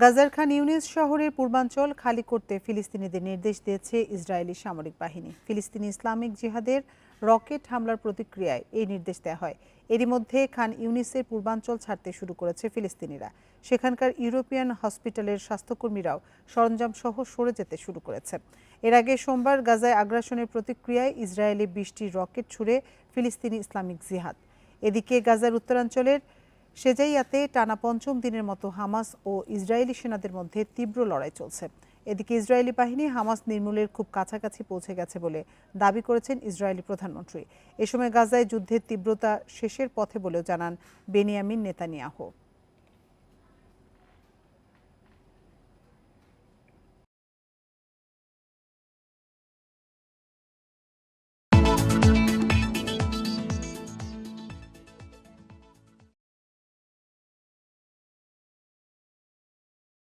গাজার খান ইউনিস শহরের পূর্বাঞ্চল খালি করতে ফিলিস্তিনিদের নির্দেশ দিয়েছে ইসরায়েলি সামরিক বাহিনী। ফিলিস্তিনি ইসলামিক জিহাদের রকেট হামলার প্রতিক্রিয়ায় এই নির্দেশ দেওয়া হয়। এরই মধ্যে খান ইউনিসের পূর্বাঞ্চল ছাড়তে শুরু করেছে ফিলিস্তিনিরা। সেখানকার ইউরোপিয়ান হসপিটালের স্বাস্থ্যকর্মীরাও সরঞ্জাম সহ সরে যেতে শুরু করেছে। এর আগে সোমবার গাজায় আগ্রাসনের প্রতিক্রিয়ায় ইসরায়েলি বৃষ্টি রকেট ছুড়ে ফিলিস্তিনি ইসলামিক জিহাদ। এদিকে গাজার উত্তরাঞ্চলের সেজাইয়াতে টানা পঞ্চম দিনের মতো হামাস ও ইসরায়েলি সেনাদের মধ্যে তীব্র লড়াই চলছে। এদিকে ইসরায়েলি বাহিনী হামাস নির্মূলের খুব কাছাকাছি পৌঁছে গেছে বলে দাবি করেছেন ইসরায়েলি প্রধানমন্ত্রী। এ সময় গাজায় যুদ্ধের তীব্রতা শেষের পথে বলেও জানান বেনিয়ামিন নেতানিয়াহু।